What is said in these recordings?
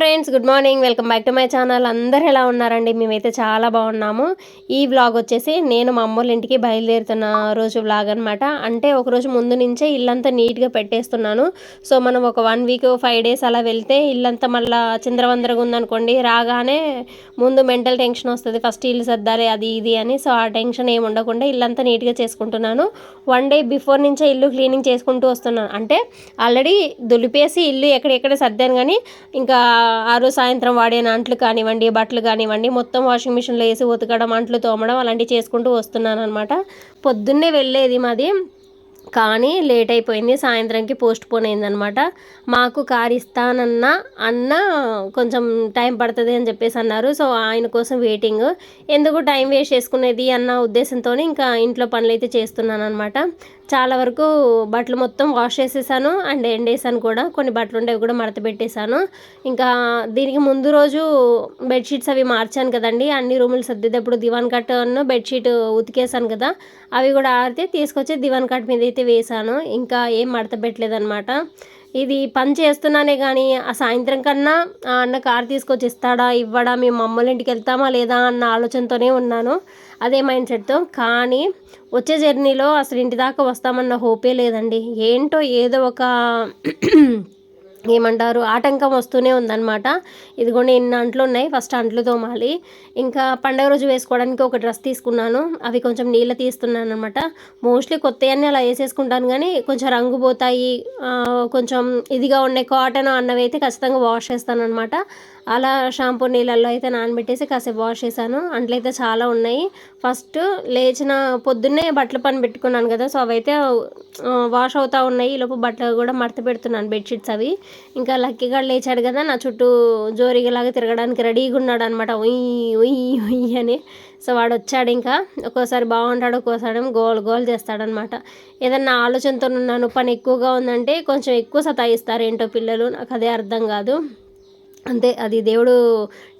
Friends good morning. Welcome back to my channel. అందరు ఎలా ఉన్నారండి? మేమైతే చాలా బాగున్నాము. ఈ వ్లాగ్ వచ్చేసి నేను మా అమ్మోళ్ళ ఇంటికి బయలుదేరుతున్న రోజు వ్లాగ్ అనమాట అంటే ఒకరోజు ముందు నుంచే ఇల్లంతా నీట్గా పెట్టేస్తున్నాను. సో మనం ఒక వన్ వీక్ ఫైవ్ డేస్ అలా వెళ్తే ఇల్లంతా మళ్ళీ చిందరవందరగా ఉందనుకోండి. రాగానే ముందు మెంటల్ టెన్షన్ వస్తుంది. ఫస్ట్ ఇల్లు సర్దాలి అది ఇది అని. సో ఆ టెన్షన్ ఏమి ఉండకుండా ఇల్లంతా నీట్గా చేసుకుంటున్నాను. వన్ డే బిఫోర్ నుంచే ఇల్లు క్లీనింగ్ చేసుకుంటూ వస్తున్నాను. అంటే ఆల్రెడీ దులిపేసి ఇల్లు ఎక్కడెక్కడ సర్దాను కానీ ఇంకా ఆ రోజు సాయంత్రం వాడిన అంట్లు కానివ్వండి బట్టలు కానివ్వండి మొత్తం వాషింగ్ మిషన్లో వేసి ఉతకడం అంట్లు తోమడం అలాంటివి చేసుకుంటూ వస్తున్నాను అనమాట పొద్దున్నే వెళ్ళేది మాది కానీ లేట్ అయిపోయింది. సాయంత్రంకి పోస్ట్ పోన్ అయిందనమాట మాకు కార్ ఇస్తానన్న అన్న కొంచెం టైం పడుతుంది అని చెప్పేసి అన్నారు. సో ఆయన కోసం వెయిటింగ్ ఎందుకు టైం వేస్ట్ చేసుకునేది అన్న ఉద్దేశంతో ఇంకా ఇంట్లో పనులు అయితే చేస్తున్నాను అనమాట చాలా వరకు బట్టలు మొత్తం వాష్ చేసేసాను అండ్ ఎండేసాను కూడా. కొన్ని బట్టలు ఉండేవి కూడా మడత పెట్టేశాను. ఇంకా దీనికి ముందు రోజు బెడ్షీట్స్ అవి మార్చాను కదండి. అన్ని రూములు సర్దేటప్పుడు దివాన్ కట్ బెడ్షీట్ ఉతికేసాను కదా. అవి కూడా ఆడితే తీసుకొచ్చి దివాన్ కట్ మీద అయితే వేసాను ఇంకా ఏం మడత పెట్టలేదన్నమాట. ఇది పని చేస్తున్నానే కానీ ఆ సాయంత్రం కన్నా ఆ అన్న కార్ తీసుకొచ్చి ఇస్తాడా ఇవ్వడా మేము మమ్మల్ని ఇంటికి వెళ్తామా లేదా అన్న ఆలోచనతోనే ఉన్నాను. అదే మైండ్ సెట్తో. కానీ వచ్చే జర్నీలో అసలు ఇంటి దాకా వస్తామన్న హోపే లేదండి. ఏంటో ఏదో ఒక ఏమంటారు? ఆటంకం వస్తూనే ఉందన్నమాట. ఇదిగోండి ఇన్ని అంట్లు ఉన్నాయి. ఫస్ట్ అంట్లు తోమాలి. ఇంకా పండగ రోజు వేసుకోవడానికి ఒక డ్రెస్ తీసుకున్నాను. అవి కొంచెం నీళ్ళ తీస్తున్నాను అనమాట మోస్ట్లీ కొత్తవన్నీ అలా వేసేసుకుంటాను కానీ కొంచెం రంగు పోతాయి. కొంచెం ఇదిగా ఉండే కాటన్ అన్నవి అయితే ఖచ్చితంగా వాష్ చేస్తాను అనమాట అలా షాంపూ నీళ్ళల్లో అయితే నానబెట్టేసి కాసేపు వాష్ చేశాను. అంట్లయితే చాలా ఉన్నాయి. ఫస్ట్ లేచిన పొద్దున్నే బట్టలు పని పెట్టుకున్నాను కదా సో అవైతే వాష్ అవుతూ ఉన్నాయి. లోపు బట్టలు కూడా మడత పెడుతున్నాను బెడ్షీట్స్ అవి. ఇంకా లక్కీగా లేచాడు కదా నా చుట్టూ జోరిగలాగా తిరగడానికి రెడీగా ఉన్నాడు అనమాట ఉయ్యి ఉయ్యి ఉయ్యి అని. సో వాడు వచ్చాడు ఇంకా. ఒక్కోసారి బాగుంటాడు ఒక్కోసారి గోల్ గోల్ చేస్తాడనమాట ఏదన్నా ఆలోచనతో ఉన్నాను పని ఎక్కువగా ఉందంటే కొంచెం ఎక్కువ సతాయిస్తారు ఏంటో పిల్లలు నాకు అదే అర్థం కాదు. అంతే అది దేవుడు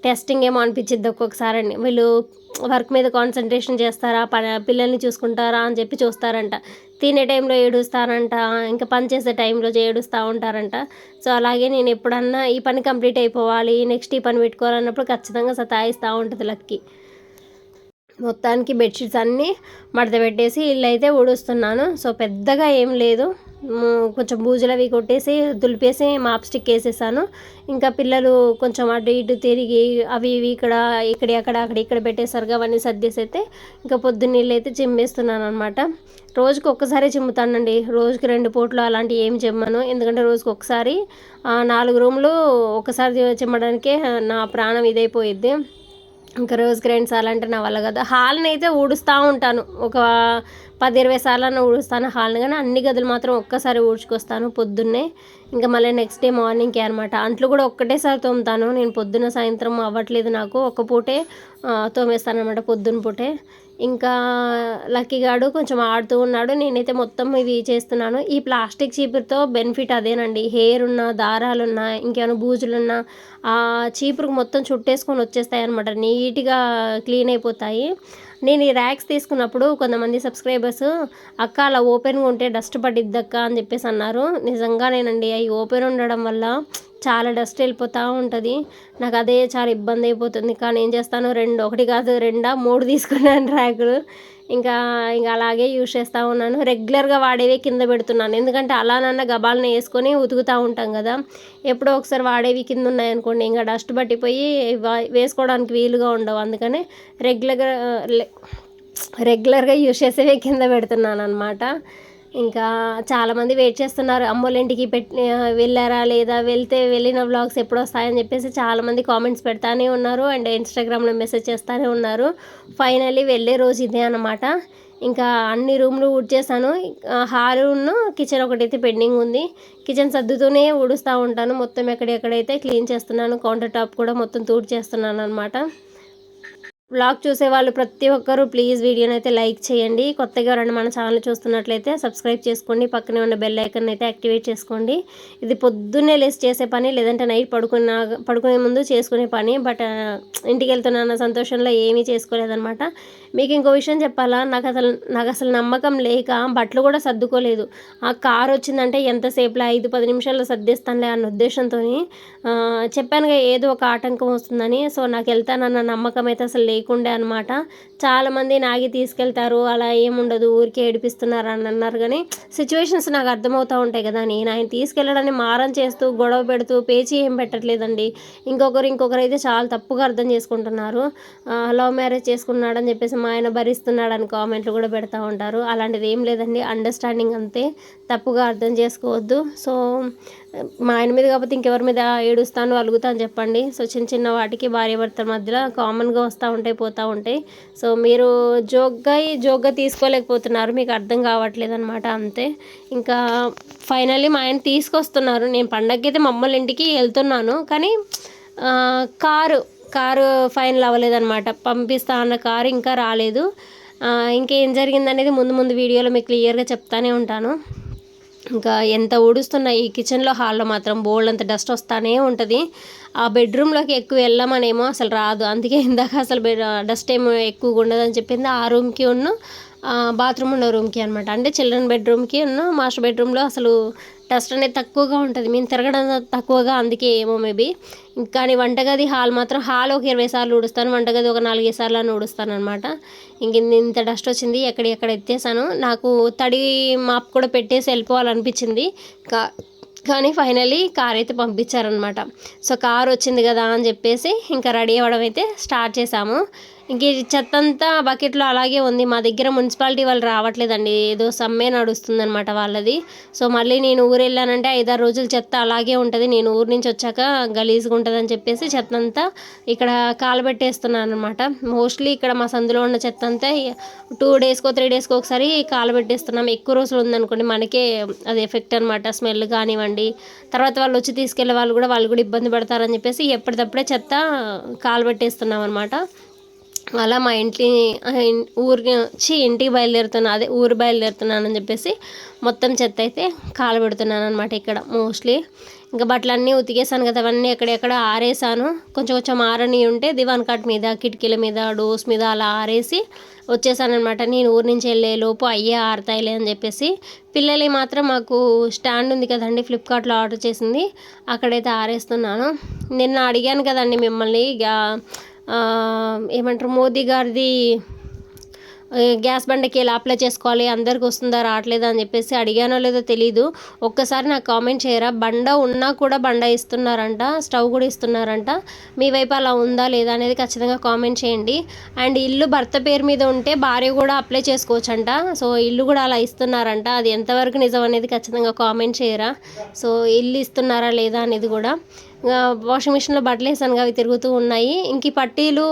టెస్టింగ్ ఏమో అనిపించింది ఒక్కొక్కసారి అండి. వీళ్ళు వర్క్ మీద కాన్సన్ట్రేషన్ చేస్తారా ప పిల్లల్ని చూసుకుంటారా అని చెప్పి చూస్తారంట. తినే టైంలో ఏడుస్తారంట ఇంకా పని చేసే టైంలో ఏడుస్తూ ఉంటారంట. సో అలాగే నేను ఎప్పుడన్నా ఈ పని కంప్లీట్ అయిపోవాలి నెక్స్ట్ ఈ పని పెట్టుకోవాలన్నప్పుడు ఖచ్చితంగా సతాయిస్తూ ఉంటుంది లక్కి. మొత్తానికి బెడ్షీట్స్ అన్నీ మడత పెట్టేసి ఇల్లు అయితే ఊడుస్తున్నాను. సో పెద్దగా ఏం లేదు. కొంచెం బూజులు అవి కొట్టేసి దులిపేసి మాప్ స్టిక్ వేసేసాను. ఇంకా పిల్లలు కొంచెం అటు ఇటు తిరిగి అవి ఇవి ఇక్కడ ఇక్కడ అక్కడ అక్కడ ఇక్కడ పెట్టేసరిగా అవన్నీ సర్దేసి అయితే ఇంకా పొద్దున్నీళ్ళు అయితే చిమ్మేస్తున్నాను అనమాట రోజుకి ఒక్కసారి చిమ్ముతానండి. రోజుకి రెండు పూట్లు అలాంటివి ఏమి చిమ్మను. ఎందుకంటే రోజుకి ఒకసారి నాలుగు రూములు ఒకసారి చిమ్మడానికే నా ప్రాణం ఇదైపోయిద్ది. ఇంకా రోజుకి రెండు సార్లు అంటే నా వల్ల కదా. హాల్ని అయితే ఊడుస్తూ ఉంటాను. ఒక పది ఇరవై సార్లు ఊడుస్తాను హాల్ని కానీ అన్ని గదులు మాత్రం ఒక్కసారి ఊడ్చుకొస్తాను పొద్దున్నే. ఇంకా మళ్ళీ నెక్స్ట్ డే మార్నింగ్కి అనమాట అంట్లు కూడా ఒక్కటేసారి తోముతాను. నేను పొద్దున్న సాయంత్రం అవ్వట్లేదు నాకు. ఒక పూటే తోమేస్తాను అనమాట పొద్దున్న పూటే. ఇంకా లక్కీగాడు కొంచెం ఆడుతూ ఉన్నాడు. నేనైతే మొత్తం ఇవి చేస్తున్నాను. ఈ ప్లాస్టిక్ చీపురుతో బెనిఫిట్ అదేనండి. హెయిర్ ఉన్న దారాలున్నా ఇంకేమైనా బూజులున్నా ఆ చీపురుకు మొత్తం చుట్టేసుకొని వచ్చేస్తాయి అనమాట నీట్గా క్లీన్ అయిపోతాయి. నేను ఈ ర్యాక్స్ తీసుకున్నప్పుడు కొంతమంది సబ్స్క్రైబర్స్ అక్క అలా ఓపెన్గా ఉంటే డస్ట్ పడిద్దక్క? అని చెప్పేసి అన్నారు. నిజంగా నేనండి అవి ఓపెన్ ఉండడం వల్ల చాలా డస్ట్ వెళ్ళిపోతూ ఉంటుంది. నాకు అదే చాలా ఇబ్బంది అయిపోతుంది. కానీ ఏం చేస్తాను? రెండు ఒకటి కాదు రెండా మూడు తీసుకున్నాను ర్యాకులు ఇంకా ఇంకా అలాగే యూజ్ చేస్తూ ఉన్నాను. రెగ్యులర్గా వాడేవి కింద పెడుతున్నాను. ఎందుకంటే అలానన్నా గబాలను వేసుకొని ఉతుకుతూ ఉంటాం కదా. ఎప్పుడో ఒకసారి వాడేవి కింద ఉన్నాయనుకోండి ఇంకా డస్ట్ పట్టిపోయి వేసుకోవడానికి వీలుగా ఉండవు. అందుకని రెగ్యులర్గా రెగ్యులర్గా యూజ్ చేసేవే కింద పెడుతున్నాను అనమాట ఇంకా చాలామంది వెయిట్ చేస్తున్నారు అమ్మోలింటికి పెట్టి వెళ్ళారా లేదా వెళ్తే వెళ్ళిన వ్లాగ్స్ ఎప్పుడు వస్తాయని చెప్పేసి చాలామంది కామెంట్స్ పెడతానే ఉన్నారు అండ్ ఇన్స్టాగ్రామ్లో మెసేజ్ చేస్తూనే ఉన్నారు. ఫైనల్లీ వెళ్ళే రోజు ఇదే అనమాట ఇంకా అన్ని రూమ్లు ఊడ్చేసాను హాలును కిచెన్ ఒకటైతే పెండింగ్ ఉంది. కిచెన్ సర్దుతూనే ఊడుస్తూ ఉంటాను. మొత్తం ఎక్కడెక్కడైతే క్లీన్ చేస్తున్నాను కౌంటర్ టాప్ కూడా మొత్తం తూడ్ చేస్తున్నాను అనమాట బ్లాగ్ చూసే వాళ్ళు ప్రతి ఒక్కరూ ప్లీజ్ వీడియోని అయితే లైక్ చేయండి. కొత్తగా ఎవరైనా మన ఛానల్ చూస్తున్నట్లయితే సబ్స్క్రైబ్ చేసుకోండి. పక్కనే ఉన్న బెల్ ఐకన్ అయితే యాక్టివేట్ చేసుకోండి. ఇది పొద్దున్నే లేసి చేసే పని లేదంటే నైట్ పడుకున్న పడుకునే ముందు చేసుకునే పని. బట్ ఇంటికి వెళ్తున్న సంతోషంలో ఏమీ చేసుకోలేదనమాట మీకు ఇంకో విషయం చెప్పాలా? నాకు అసలు నాకు అసలు నమ్మకం లేక బట్టలు కూడా సర్దుకోలేదు. ఆ కార్ వచ్చిందంటే ఎంతసేపులో? ఐదు పది నిమిషాల్లో సర్దేస్తానులే అన్న ఉద్దేశంతో చెప్పానుగా ఏదో ఒక ఆటంకం వస్తుందని. సో నాకు వెళ్తానన్న నమ్మకం అయితే అసలు లేదు లేకుండే అనమాట చాలామంది నాగి తీసుకెళ్తారు అలా ఏముండదు ఊరికే ఏడిపిస్తున్నారు అని అన్నారు. కానీ సిచ్యువేషన్స్ నాకు అర్థమవుతూ ఉంటాయి కదా నేను ఆయన తీసుకెళ్ళడాన్ని మారం చేస్తూ గొడవ పెడుతూ పేచి ఏం పెట్టట్లేదండి. ఇంకొకరు ఇంకొకరు అయితే చాలా తప్పుగా అర్థం చేసుకుంటున్నారు. లవ్ మ్యారేజ్ చేసుకున్నాడని చెప్పేసి మా ఆయన భరిస్తున్నాడని కామెంట్లు కూడా పెడతా ఉంటారు. అలాంటిది ఏం లేదండి అండర్స్టాండింగ్ అంతే. తప్పుగా అర్థం చేసుకోవద్దు. సో మా ఆయన మీద కాకపోతే ఇంకెవరి మీద ఏడుస్తాను అలుగుతాను చెప్పండి. సో చిన్న చిన్న వాటికి భార్య భర్తల మధ్యలో కామన్గా వస్తూ ఉంటాయి పోతూ ఉంటాయి. సో మీరు జోక్గా జోక్గా తీసుకోలేకపోతున్నారు. మీకు అర్థం కావట్లేదు అనమాట అంతే. ఇంకా ఫైనల్లీ మా ఆయన తీసుకొస్తున్నారు. నేను పండగకి అయితే మమ్మల్ని ఇంటికి వెళ్తున్నాను. కానీ కారు కారు ఫైనల్ అవ్వలేదన్నమాట. పంపిస్తా అన్న కారు ఇంకా రాలేదు. ఇంకేం జరిగిందనేది ముందు ముందు వీడియోలో మీకు క్లియర్గా చెప్తానే ఉంటాను. ఇంకా ఎంత ఊడుస్తున్నా ఈ కిచెన్లో హాల్లో మాత్రం బోల్డ్ అంత డస్ట్ వస్తానే ఉంటుంది. ఆ బెడ్రూమ్లోకి ఎక్కువ వెళ్ళమనేమో అసలు రాదు. అందుకే ఇందాక అసలు బెడ్ డస్ట్ ఏమో ఎక్కువగా ఉండదని చెప్పింది ఆ రూమ్కి ఉన్న. బాత్రూమ్ ఉన్న రూమ్కి అనమాట అంటే చిల్డ్రన్ బెడ్రూమ్కి ఉన్న మాస్టర్ బెడ్రూమ్లో అసలు డస్ట్ అనేది తక్కువగా ఉంటుంది. మేము తిరగడం తక్కువగా అందుకే ఏమో మేబీ కానీ వంటగది హాల్ మాత్రం హాల్ ఒక ఇరవై సార్లు ఊడుస్తాను. వంటగది ఒక నాలుగైదు సార్లు అని ఊడుస్తాను అనమాట ఇంక ఇంత డస్ట్ వచ్చింది. ఎక్కడెక్కడ ఎత్తేసాను. నాకు తడి మాప్ కూడా పెట్టేసి వెళ్ళిపోవాలనిపించింది. కా కానీ ఫైనలీ కార్ అయితే పంపించారనమాట సో కార్ వచ్చింది కదా అని చెప్పేసి ఇంకా రెడీ అవ్వడం అయితే స్టార్ట్ చేసాము. ఇంక చెత్త అంతా బకెట్లో అలాగే ఉంది. మా దగ్గర మున్సిపాలిటీ వాళ్ళు రావట్లేదండి. ఏదో సమ్మె నడుస్తుందనమాట వాళ్ళది. సో మళ్ళీ నేను ఊరు వెళ్ళానంటే ఐదారు రోజులు చెత్త అలాగే ఉంటుంది. నేను ఊరు నుంచి వచ్చాక గలీజ్గా ఉంటుందని చెప్పేసి చెత్త అంతా ఇక్కడ కాలబెట్టేస్తున్నాను అనమాట మోస్ట్లీ ఇక్కడ మా సందులో ఉన్న చెత్త అంతా టూ డేస్కో త్రీ డేస్కో ఒకసారి కాలబెట్టేస్తున్నాం. ఎక్కువ రోజులు ఉందనుకోండి మనకే అది ఎఫెక్ట్ అనమాట స్మెల్ కానివ్వండి. తర్వాత వాళ్ళు వచ్చి తీసుకెళ్ళే వాళ్ళు కూడా వాళ్ళు కూడా ఇబ్బంది పడతారని చెప్పేసి ఎప్పటికప్పుడే చెత్త కాలబెట్టేస్తున్నాం అనమాట అలా మా ఇంటి ఊరికి వచ్చి ఇంటికి బయలుదేరుతున్నా అదే ఊరు బయలుదేరుతున్నానని చెప్పేసి మొత్తం చెత్త అయితే కాలబెడుతున్నాను అనమాట ఇక్కడ మోస్ట్లీ. ఇంకా బట్టలన్నీ ఉతికేసాను కదా అవన్నీ ఎక్కడెక్కడ ఆరేసాను. కొంచెం కొంచెం ఆరని ఉంటే దివాన్ కాట్ మీద కిటికీల మీద డోస్ మీద అలా ఆరేసి వచ్చేసానమాట నేను ఊరి నుంచి వెళ్ళే లోపు అయ్యే ఆరుతాయిలే అని చెప్పేసి. పిల్లలు మాత్రం మాకు స్టాండ్ ఉంది కదండి ఫ్లిప్కార్ట్లో ఆర్డర్ చేసింది. అక్కడైతే ఆరేస్తున్నాను. నిన్న అడిగాను కదండి మిమ్మల్ని ఇక ఏమంటారు మోదీ గారిది గ్యాస్ బండకి ఎలా అప్లై చేసుకోవాలి అందరికి వస్తుందా రావట్లేదా అని చెప్పేసి అడిగానో లేదో తెలీదు. ఒక్కసారి నాకు కామెంట్ చేయరా? బండ ఉన్నా కూడా బండ ఇస్తున్నారంట స్టవ్ కూడా ఇస్తున్నారంట. మీ వైపు అలా ఉందా లేదా అనేది ఖచ్చితంగా కామెంట్ చేయండి. అండ్ ఇల్లు భర్త పేరు మీద ఉంటే భార్య కూడా అప్లై చేసుకోవచ్చంట. సో ఇల్లు కూడా అలా ఇస్తున్నారంట. అది ఎంతవరకు నిజం అనేది ఖచ్చితంగా కామెంట్ చేయరా? సో ఇల్లు ఇస్తున్నారా లేదా అనేది కూడా. వాషింగ్ మిషన్లో బట్టలు వేసాను అవి తిరుగుతూ ఉన్నాయి. ఇంక ఈ పట్టీలు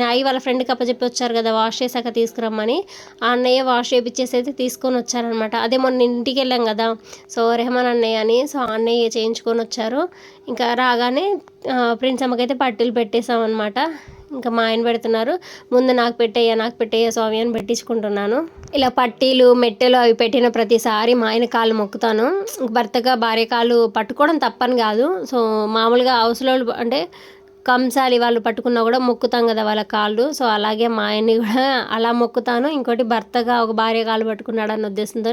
నాయి వాళ్ళ ఫ్రెండ్కి అప్పచెప్పి వచ్చారు కదా వాష్ చేశాక తీసుకురమ్మని. ఆ అన్నయ్య వాష్ చేయించేసి అయితే తీసుకొని వచ్చారనమాట. అదే మొన్న ఇంటికి వెళ్ళాం కదా సో రెహమాన్ అన్నయ్య అని సో అన్నయ్య చేయించుకొని వచ్చారు. ఇంకా రాగానే ప్రిన్స్ అమ్మకైతే పట్టీలు పెట్టేసామన్నమాట ఇంకా మా ఆయన పెడుతున్నారు. ముందు నాకు పెట్టేయ్యా నాకు పెట్టేయ్యా స్వామి అని పెట్టించుకుంటున్నాను. ఇలా పట్టీలు మెట్టెలు అవి పెట్టిన ప్రతిసారి మా ఆయన కాళ్ళు మొక్కుతాను. భర్తగా భార్య కాళ్ళు పట్టుకోవడం తప్పని కాదు. సో మామూలుగా హౌస్లో అంటే కంసాలి వాళ్ళు పట్టుకున్నా కూడా మొక్కుతాం కదా వాళ్ళ కాళ్ళు. సో అలాగే మా ఆయన్ని కూడా అలా మొక్కుతాను. ఇంకోటి భర్తగా ఒక భార్య కాళ్ళు పట్టుకున్నాడు అన్న ఉద్దేశంతో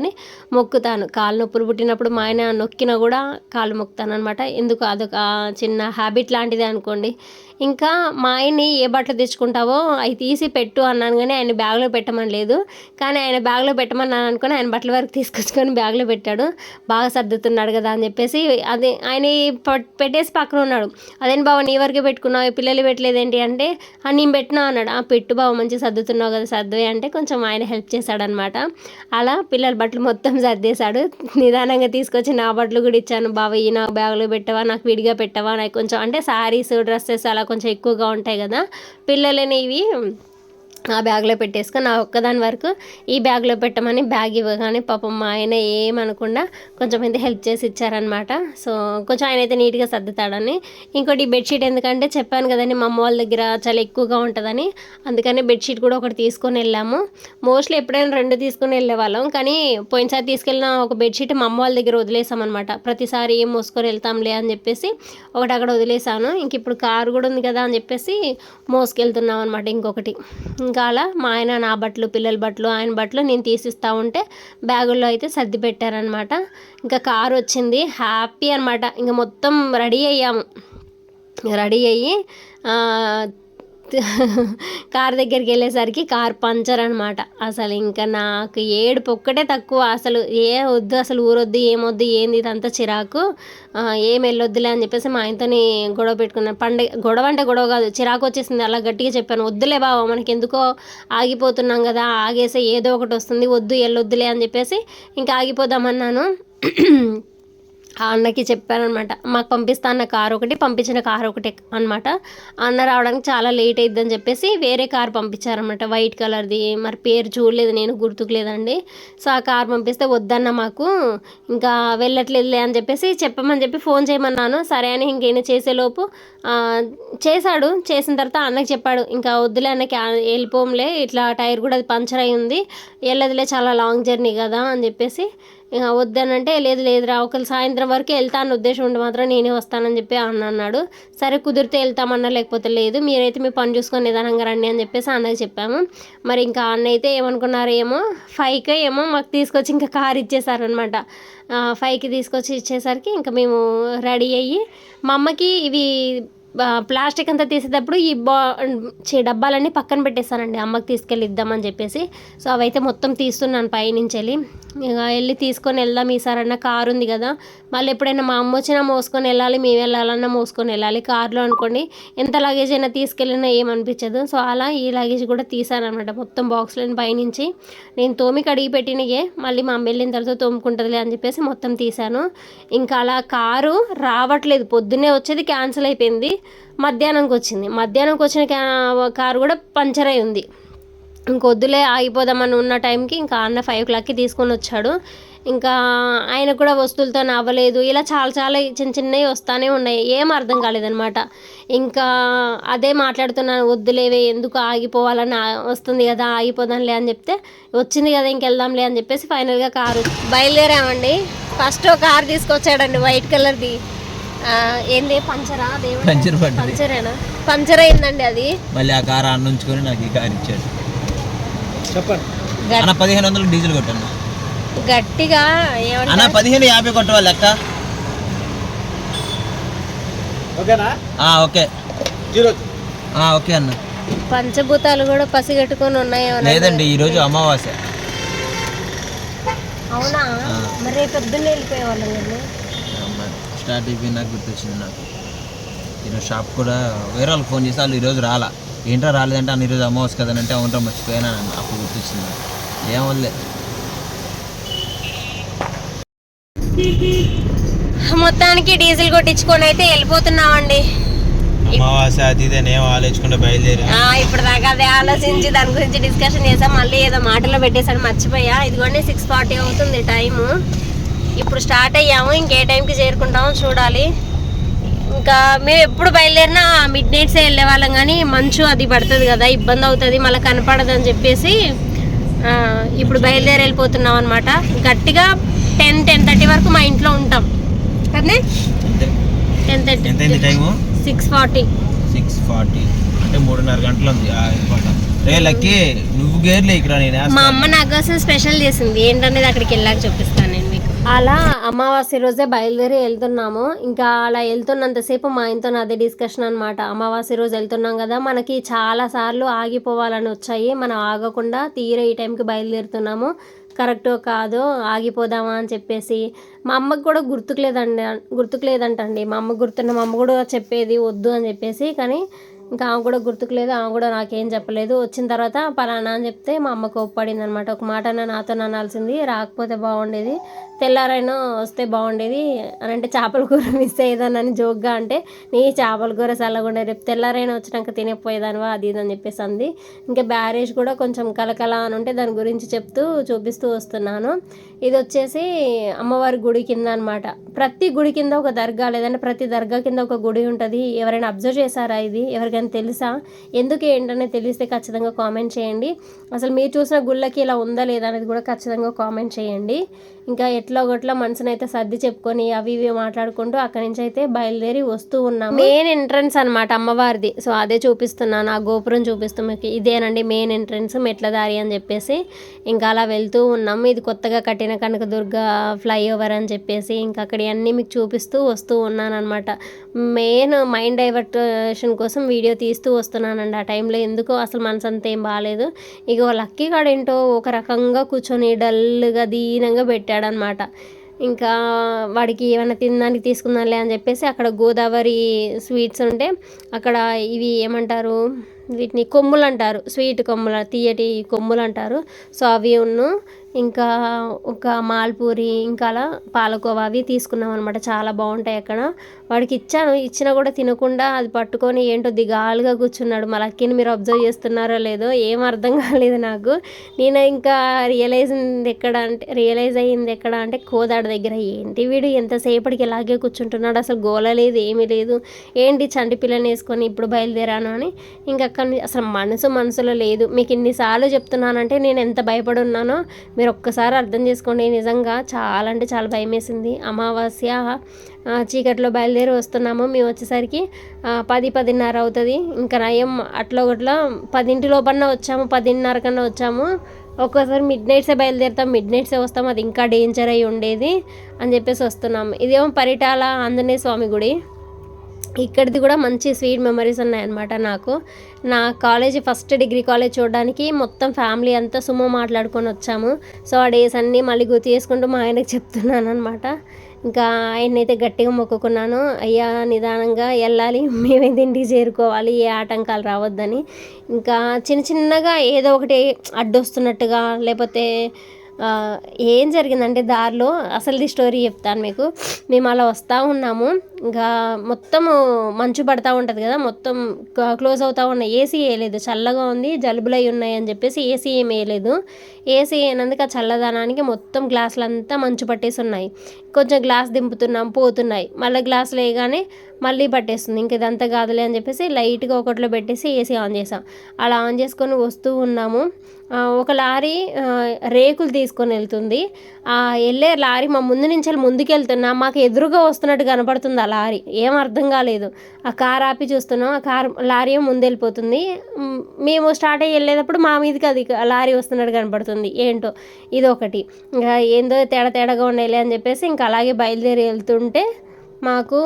మొక్కుతాను. కాళ్ళు నొప్పులు పుట్టినప్పుడు మా ఆయన నొక్కినా కూడా కాళ్ళు మొక్కుతాను అనమాట ఎందుకు? అదొక చిన్న హ్యాబిట్ లాంటిదే అనుకోండి. ఇంకా మా ఆయన్ని ఏ బట్టలు తెచ్చుకుంటావో అవి తీసి పెట్టు అన్నాను కానీ ఆయన బ్యాగ్లో పెట్టమని లేదు. కానీ ఆయన బ్యాగ్లో పెట్టమని అనుకుని ఆయన బట్టల వరకు తీసుకొచ్చుకొని బ్యాగ్లో పెట్టాడు. బాగా సర్దుతున్నాడు కదా అని చెప్పేసి అది ఆయన పెట్టేసి పక్కన ఉన్నాడు. అదేం బావ నీ వరకే పెట్టుకున్నావు? పిల్లలు పెట్టలేదేంటి అంటే నేను పెట్టినా అన్నాడు. ఆ పెట్టు బావ మంచిగా సర్దుతున్నావు కదా సర్దువే అంటే కొంచెం ఆయన హెల్ప్ చేశాడనమాట. అలా పిల్లల బట్టలు మొత్తం సర్దేశాడు. నిదానంగా తీసుకొచ్చి నా బట్టలు కూడా ఇచ్చాను బాబు ఈ నా బ్యాగులు పెట్టవా నాకు విడిగా పెట్టవా నాకు కొంచెం అంటే శారీస్ డ్రెస్సెస్ అలా కొంచెం ఎక్కువగా ఉంటాయి కదా పిల్లలనేవి ఆ బ్యాగ్లో పెట్టేసుకొని నా ఒక్కదాని వరకు ఈ బ్యాగ్లో పెట్టమని బ్యాగ్ ఇవ్వగానే పాపం మా ఆయన ఏమనకుండా కొంచెం అయితే హెల్ప్ చేసి ఇచ్చారనమాట సో కొంచెం ఆయన అయితే నీట్గా సర్దుతాడని. ఇంకోటి ఈ బెడ్షీట్ ఎందుకంటే చెప్పాను కదండి మా అమ్మ వాళ్ళ దగ్గర చాలా ఎక్కువగా ఉంటుందని. అందుకని బెడ్షీట్ కూడా ఒకటి తీసుకొని వెళ్ళాము. మోస్ట్లీ ఎప్పుడైనా రెండు తీసుకొని వెళ్ళేవాళ్ళం కానీ పోయినసారి తీసుకెళ్ళిన ఒక బెడ్షీట్ మా అమ్మ వాళ్ళ దగ్గర వదిలేసామన్నమాట. ప్రతిసారి ఏం మోసుకొని వెళ్తాంలే అని చెప్పేసి ఒకటి అక్కడ వదిలేసాను. ఇంక ఇప్పుడు కారు కూడా ఉంది కదా అని చెప్పేసి మోసుకెళ్తున్నాం అనమాట ఇంకొకటి ఇంకా అలా మా ఆయన నా బట్టలు పిల్లల బట్టలు ఆయన బట్టలు నేను తీసిస్తూ ఉంటే బ్యాగుల్లో అయితే సర్ది పెట్టారనమాట ఇంకా కారు వచ్చింది. హ్యాపీ అనమాట ఇంకా మొత్తం రెడీ అయ్యాము. రెడీ అయ్యి కార్ దగ్గరికి వెళ్ళేసరికి కార్ పంచర్ అనమాట అసలు ఇంకా నాకు ఏడుపు ఒక్కటే తక్కువ. అసలు ఏ వద్దు అసలు ఊరొద్దు ఏమొద్దు ఏంది ఇదంతా చిరాకు. ఏం వెళ్ళొద్దులే అని చెప్పేసి మా ఆయనతోని గొడవ పెట్టుకున్నాను పండగ గొడవ అంటే గొడవ కాదు చిరాకు వచ్చేసింది. అలా గట్టిగా చెప్పాను. వద్దులే బావ మనకి ఎందుకో ఆగిపోతున్నాం కదా ఆగేసే ఏదో ఒకటి వస్తుంది. వద్దు వెళ్ళొద్దులే అని చెప్పేసి ఇంకా ఆగిపోదామన్నాను. ఆ అన్నకి చెప్పానమాట మాకు పంపిస్తా అన్న కారు ఒకటి పంపించిన కారు ఒకటి అనమాట అన్న రావడానికి చాలా లేట్ అయిద్దని చెప్పేసి వేరే కార్ పంపించారనమాట వైట్ కలర్ది మరి పేరు చూడలేదు నేను గుర్తుకు లేదండి సో ఆ కార్ పంపిస్తే వద్దన్న మాకు ఇంకా వెళ్ళట్లేదులే అని చెప్పేసి చెప్పమని చెప్పి ఫోన్ చేయమన్నాను. సరే అని ఇంకేమైనా చేసేలోపు చేశాడు. చేసిన తర్వాత అన్నకి చెప్పాడు ఇంకా వద్దులే అన్నకి వెళ్ళిపోంలే ఇట్లా టైర్ కూడా అది పంచర్ అయి ఉంది. వెళ్ళదులే చాలా లాంగ్ జర్నీ కదా అని చెప్పేసి వద్దనంటే లేదు లేదురా ఒకరు సాయంత్రం వరకు వెళ్తా అన్న ఉద్దేశం ఉండి మాత్రం నేనే వస్తానని చెప్పి అన్న అన్నాడు. సరే కుదిరితే వెళ్తామన్నా లేకపోతే లేదు మీరైతే మీ పని చూసుకొని నిదానంగా రండి అని చెప్పేసి అన్నకి చెప్పాము. మరి ఇంకా అన్న అయితే ఏమనుకున్నారు ఏమో ఫైవ్కే ఏమో మాకు తీసుకొచ్చి ఇంకా కార్ ఇచ్చేసారనమాట ఫైవ్కి తీసుకొచ్చి ఇచ్చేసరికి ఇంకా మేము రెడీ అయ్యి మా అమ్మకి ఇవి ప్లాస్టిక్ అంతా తీసేటప్పుడు ఈ బా డబ్బాలన్నీ పక్కన పెట్టేస్తానండి. అమ్మకి తీసుకెళ్ళి ఇద్దామని చెప్పేసి. సో అవైతే మొత్తం తీస్తున్నాను పైనుంచి వెళ్ళి ఇక వెళ్ళి తీసుకొని వెళ్దాం ఈసారి కారు ఉంది కదా. మళ్ళీ ఎప్పుడైనా మా అమ్మ వచ్చినా మోసుకొని వెళ్ళాలి మేము వెళ్ళాలన్నా మోసుకొని వెళ్ళాలి. కార్లో అనుకోండి ఎంత లగేజ్ అయినా తీసుకెళ్ళినా ఏమనిపించదు సో అలా ఈ లగేజ్ కూడా తీసానమాట మొత్తం బాక్స్లను పైనుంచి. నేను తోమి కడిగి పెట్టినయే. మళ్ళీ మా అమ్మ వెళ్ళిన తర్వాత తోముకుంటుందిలే అని చెప్పేసి మొత్తం తీశాను. ఇంకా అలా కారు రావట్లేదు. పొద్దున్నే వచ్చేది క్యాన్సిల్ అయిపోయింది. మధ్యాహ్నంకి వచ్చింది మధ్యాహ్నంకి వచ్చిన కారు కూడా పంచర్ అయి ఉంది ఇంకొద్దులే ఆగిపోదామని ఉన్న టైంకి ఇంకా అన్న ఫైవ్ ఓ క్లాక్కి తీసుకొని వచ్చాడు. ఇంకా ఆయన కూడా వస్తువులతో అవ్వలేదు ఇలా చాలా చాలా చిన్న చిన్నవి వస్తానే ఉన్నాయి. ఏం అర్థం కాలేదనమాట. ఇంకా అదే మాట్లాడుతున్నాను. వద్దులేవే ఎందుకు ఆగిపోవాలని వస్తుంది కదా ఆగిపోదాంలే అని చెప్తే వచ్చింది కదా ఇంకెళ్దాంలే అని చెప్పేసి ఫైనల్గా కారు బయలుదేరామండి. ఫస్ట్ కారు తీసుకొచ్చాడండి వైట్ కలర్ది. ఏంది? పంచరా? దేవుడా? పంచర్ పడ్డది పంచరేనా? పంచర్ అయిందండి అది. మళ్ళీ ఆ కార్ అన్న ఉంచుకొని నాకు ఈ కార్ ఇచ్చాడు. చెప్పండి. అన్న పదిహేను వందలు డీజిల్ కొట్టాను గట్టిగా అన్న పదిహేను యాభై కొట్టవా లెక్క? ఓకేనా? ఆ, ఓకే. జీరో. ఆ, ఓకే అన్న. పంచభూతాలు కూడా పసిగట్టుకొని ఉన్నాయి? లేదండి ఈరోజు అమావాస్య. అవునా. మరి పొద్దున్నే వెళ్ళిపోయేవాళ్ళం స్టార్ట్ అయిపోయి నాకు గుర్తొచ్చింది నాకు. ఈరోజు షాప్ కూడా వేరే వాళ్ళకి ఫోన్ చేసి వాళ్ళు ఈరోజు రాలా. ఏంటో రాలేదంటే అన్న ఈరోజు అమావాస్య కదా అంటే అవునరా మర్చిపోయాను అప్పుడు గుర్తొచ్చింది నాకు. ఏమవలే మొత్తానికి డీజిల్ కొట్టించుకొని అయితే వెళ్ళిపోతున్నామండి. అమావాస్య అది ఇదని ఏం ఆలోచించుకుంటే బయలుదేరా. ఆ, ఇప్పుడు దాకా అదే ఆలోచించి దాని గురించి డిస్కషన్ చేసాం. మళ్ళీ ఏదో మాటలో పెట్టేసాను మర్చిపోయా. ఇదిగోండి సిక్స్ ఫార్టీ అవుతుంది టైము. ఇప్పుడు స్టార్ట్ అయ్యాము ఇంకే టైంకి చేరుకుంటామో చూడాలి. ఇంకా మేము ఎప్పుడు బయలుదేరినా మిడ్ నైట్సే వెళ్ళే వాళ్ళం కానీ మంచు అది పడుతుంది కదా ఇబ్బంది అవుతుంది మళ్ళీ కనపడదు అని చెప్పేసి ఇప్పుడు బయలుదేరి వెళ్ళిపోతున్నాం అనమాట గట్టిగా టెన్ టెన్ థర్టీ వరకు మా ఇంట్లో ఉంటాం. అంతే ten thirty six forty six forty అంటే మూడున్నర గంటలు ఉంది ఆ, వెళ్ళిపోతాం. రే లక్కీ నువ్వు గేర్లే ఇక్కడ నేను? మా. అమ్మ నా కోసం స్పెషల్ చేసింది ఏంటనేది అక్కడికి వెళ్ళాక చూపిస్తాను నేను. అలా అమావాస్య రోజే బయలుదేరి వెళ్తున్నాము. ఇంకా అలా వెళ్తున్నంతసేపు మా ఆయనతో అదే డిస్కషన్ అనమాట అమావాస్య రోజు వెళ్తున్నాం కదా మనకి చాలా సార్లు ఆగిపోవాలని వచ్చాయి. మనం ఆగకుండా తీర ఈ టైంకి బయలుదేరుతున్నాము. కరెక్టో కాదో ఆగిపోదామా అని చెప్పేసి. మా అమ్మకి కూడా గుర్తుకు లేదండి గుర్తుకు లేదంటండి. మా అమ్మ గుర్తున్న మా అమ్మ కూడా చెప్పేది వద్దు అని చెప్పేసి. కానీ ఇంకా ఆమె కూడా గుర్తుకు లేదు ఆమె కూడా నాకేం చెప్పలేదు. వచ్చిన తర్వాత పలానా అని చెప్తే మా అమ్మ కోప్పడింది అనమాట ఒక మాట అన్న నాతో అనాల్సింది రాకపోతే బాగుండేది తెల్లారైనా వస్తే బాగుండేది అని అంటే చేపల కూర మిస్ అయ్యేదానని జోక్గా అంటే నీ చేపల కూర చల్లగుండే రేపు తెల్లారైనా వచ్చినాక తినకపోయేదానివా అది ఇది అని చెప్పేసి అంది. ఇంకా బ్యారేజ్ కూడా కొంచెం కలకల అని ఉంటే దాని గురించి చెప్తూ చూపిస్తూ వస్తున్నాను. ఇది వచ్చేసి అమ్మవారి గుడి కింద అనమాట ప్రతి గుడి కింద ఒక దర్గా లేదంటే ప్రతి దర్గా కింద ఒక గుడి ఉంటుంది. ఎవరైనా అబ్జర్వ్ చేశారా ఇది? ఎవరికైనా తెలుసా? ఎందుకు ఏంటనే తెలిస్తే ఖచ్చితంగా కామెంట్ చేయండి. అసలు మీరు చూసిన గుళ్ళకి ఇలా ఉందా లేదా అనేది కూడా ఖచ్చితంగా కామెంట్ చేయండి. ఇంకా ఎట్లా ఒకట్లా మనసుని అయితే సర్ది చెప్పుకొని అవి ఇవి మాట్లాడుకుంటూ అక్కడి నుంచి అయితే బయలుదేరి వస్తూ ఉన్నాం మెయిన్ ఎంట్రన్స్ అనమాట అమ్మవారిది. సో అదే చూపిస్తున్నాను. ఆ గోపురం చూపిస్తూ మీకు ఇదేనండి మెయిన్ ఎంట్రన్స్ మెట్ల దారి అని చెప్పేసి ఇంకా అలా వెళ్తూ ఉన్నాం ఇది కొత్తగా కట్టిన కనకదుర్గ ఫ్లైఓవర్ అని చెప్పేసి ఇంకా అక్కడ అన్నీ మీకు చూపిస్తూ వస్తూ ఉన్నాను అనమాట మెయిన్ మైండ్ డైవర్టేషన్ కోసం వీడియో తీస్తూ వస్తున్నానండి ఆ టైంలో ఎందుకో అసలు మనసు అంత ఏం బాగాలేదు ఇక లక్కీ కాడేంటో ఒక రకంగా కూర్చొని డల్గా దీనంగా అనమాట ఇంకా వాడికి ఏమైనా తినడానికి తీసుకుందాంలే అని చెప్పేసి అక్కడ గోదావరి స్వీట్స్ ఉంటే అక్కడ ఇవి ఏమంటారు? వీటిని కొమ్ములు అంటారు స్వీట్ కొమ్ములు తీయటి కొమ్ములు అంటారు సో అవి ఉన్ను ఇంకా ఒక మాల్పూరి ఇంకా అలా పాలకోవా అవి తీసుకున్నాం అనమాట చాలా బాగుంటాయి అక్కడ. వాడికి ఇచ్చాను. ఇచ్చినా కూడా తినకుండా అది పట్టుకొని ఏంటో దిగాలుగా కూర్చున్నాడు. మా లక్కీని మీరు అబ్జర్వ్ చేస్తున్నారో లేదో ఏం అర్థం కాలేదు నాకు. నేను ఇంకా రియలైజ్ అయింది ఎక్కడ అంటే రియలైజ్ అయ్యింది ఎక్కడ అంటే కోదాడ దగ్గర. ఏంటి వీడు? ఎంతసేపటికి ఇలాగే కూర్చుంటున్నాడు? అసలు గోల లేదు ఏమీ లేదు. ఏంటి చంటి పిల్లని వేసుకొని ఇప్పుడు బయలుదేరాను అని. ఇంకా అక్కడ అసలు మనసు మనసులో లేదు. మీకు ఇన్నిసార్లు చెప్తున్నానంటే నేను ఎంత భయపడి ఉన్నానో మీరు ఒక్కసారి అర్థం చేసుకోండి. నిజంగా చాలా అంటే చాలా భయం వేసింది అమావాస్య చీకట్లో బయలుదేరి వస్తున్నాము. మేము వచ్చేసరికి పది పదిన్నర అవుతుంది. ఇంకా నయం అట్లా ఒకట్లా పదింటి లోపల వచ్చాము. పదిన్నర కన్నా వచ్చాము. ఒక్కోసారి మిడ్ నైట్సే బయలుదేరుతాం. మిడ్ నైట్సే వస్తాం. అది ఇంకా డేంజర్ అయి ఉండేది అని చెప్పేసి వస్తున్నాం. ఇదేమో పరిటాల ఆంజనేయ స్వామి గుడి. ఇక్కడిది కూడా మంచి స్వీట్ మెమరీస్ ఉన్నాయన్నమాట నాకు. నా కాలేజ్ ఫస్ట్ డిగ్రీ కాలేజ్ చూడడానికి మొత్తం ఫ్యామిలీ అంతా సుమో మాట్లాడుకొని వచ్చాము. సో ఆ డేస్ అన్నీ మళ్ళీ గుర్తు చేసుకుంటూ మా ఆయనకి చెప్తున్నాను అనమాట ఇంకా ఆయన్నైతే గట్టిగా మొక్కుకున్నాను. అయ్యా నిదానంగా వెళ్ళాలి. మేమైతే ఇంటికి చేరుకోవాలి. ఏ ఆటంకాలు రావద్దని. ఇంకా చిన్న చిన్నగా ఏదో ఒకటి అడ్డొస్తున్నట్టుగా లేకపోతే ఏం జరిగిందంటే దారిలో అసలు స్టోరీ చెప్తాను మీకు. మేము అలా వస్తూ ఉన్నాము. ఇంకా మొత్తము మంచు పడతా ఉంటుంది కదా మొత్తం క్లోజ్ అవుతా ఉన్నాయి ఏసీ వేయలేదు. చల్లగా ఉంది జలుబులై ఉన్నాయి అని చెప్పేసి ఏసీ ఏం వేయలేదు. ఏసీ వేయనందుకు ఆ చల్లదనానికి మొత్తం గ్లాసులు అంతా మంచు పట్టేసి ఉన్నాయి కొంచెం గ్లాస్ దింపుతున్నాం పోతున్నాయి. మళ్ళీ గ్లాసులు వేయగానే మళ్ళీ పట్టేస్తుంది. ఇంక ఇదంతా కాదులే అని చెప్పేసి లైట్గా ఒకటిలో పెట్టేసి ఏసీ ఆన్ చేసాం అలా ఆన్ చేసుకొని వస్తూ ఉన్నాము. ఒక లారీ రేకులు తీసుకొని వెళ్తుంది. ఆ వెళ్ళే లారీ మా ముందు నుంచి వెళ్ళి ముందుకు వెళ్తున్నా మాకు ఎదురుగా వస్తున్నట్టు కనపడుతుంది లారీ. ఏం అర్థం కాలేదు. ఆ కార్ ఆపి చూస్తున్నాం. ఆ కార్ లారీ ఏమో ముందు వెళ్ళిపోతుంది మ్, మేము స్టార్ట్ అయ్యి వెళ్ళేటప్పుడు మా మీదకి అది లారీ వస్తున్నట్టు కనపడుతుంది. ఏంటో? ఇది ఒకటి ఇంకా ఏందో తేడా తేడాగా ఉండేలే అని చెప్పేసి ఇంకా అలాగే బయలుదేరి వెళ్తుంటే మాకు.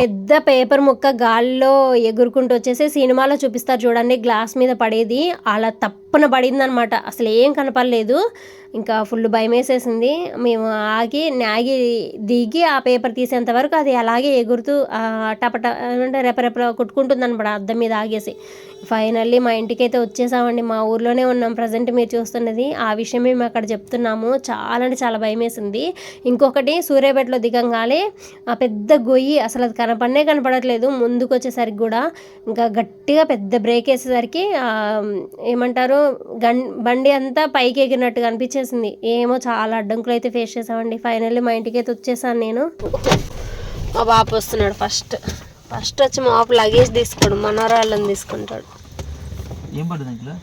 పెద్ద పేపర్ ముక్క గాల్లో ఎగురుకుంటూ వచ్చేసి సినిమాలో చూపిస్తారు చూడండి. గ్లాస్ మీద పడేది. అలా తప్పున పడింది అనమాట అసలు ఏం కనపడలేదు. ఇంకా ఫుల్ భయం వేసేసింది మేము ఆగి నాగి దిగి ఆ పేపర్ తీసేంత వరకు అది అలాగే ఎగురుతూ టపట అంటే రెపరెప కొట్టుకుంటుంది అనమాట అద్దం మీద ఆగేసి. ఫైనల్లీ మా ఇంటికి అయితే వచ్చేసామండి. మా ఊర్లోనే ఉన్నాం. ప్రజెంట్ మీరు చూస్తున్నది ఆ విషయం మేము అక్కడ చెప్తున్నాము. చాలా అంటే చాలా భయం వేసింది ఇంకొకటి సూర్యాపేటలో దిగంగానే ఆ పెద్ద గొయ్యి అసలు అది కనపడనే కనపడట్లేదు. ముందుకు వచ్చేసరికి కూడా ఇంకా గట్టిగా పెద్ద బ్రేక్ వేసేసరికి ఏమంటారు గన్ బండి అంతా పైకి ఎగిరినట్టుగా అనిపించేసింది ఏమో చాలా అడ్డంకులు అయితే ఫేస్ చేసామండి ఫైనల్లీ మా ఇంటికి అయితే వచ్చేసాను నేను. మా బాపు వస్తున్నాడు ఫస్ట్ ఫస్ట్ వచ్చి మా బాపు లగేజ్ తీసుకోడు మనోరాళ్ళని తీసుకుంటాడు. ఏం పడుతుంది ఇంట్లో